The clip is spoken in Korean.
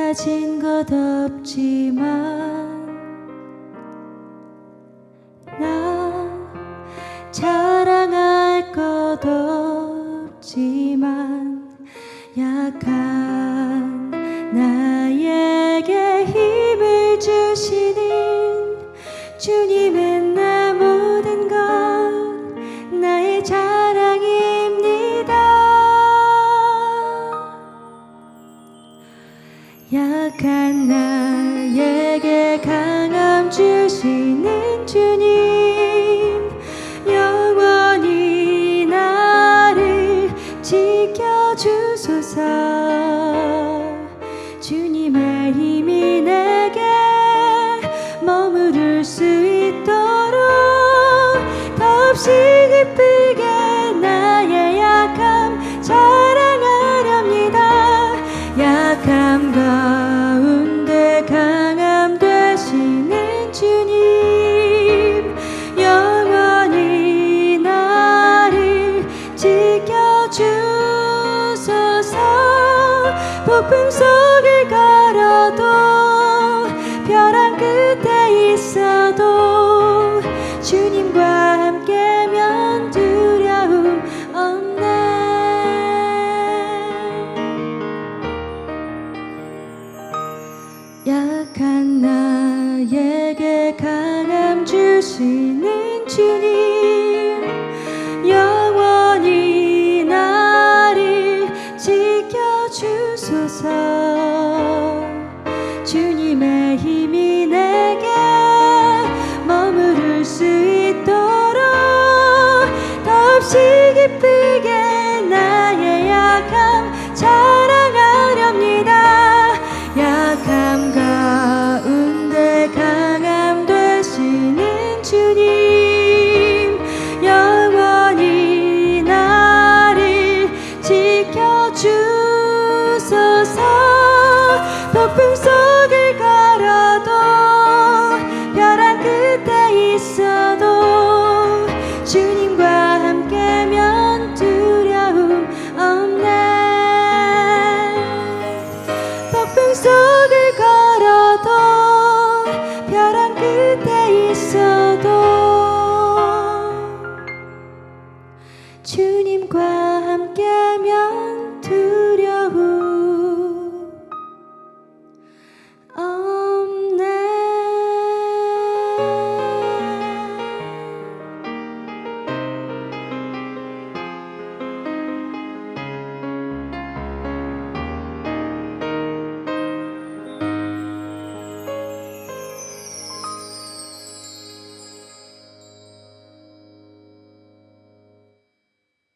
가진 것 없지만 나 자랑할 것 없지만 약한 나에게 힘을 주시는 주님의 나 약한 나에게 강함 주시는 주님. 영원히 나를 지켜주소서. 주님의 힘이 폭풍 속을 걸어도 벼랑 끝에 있어도 주님과 함께면 두려움 없네. 약한 나에게 강함 주시는 주님 주님의 힘이 내게 머무를 수 있도록 더없이 기쁘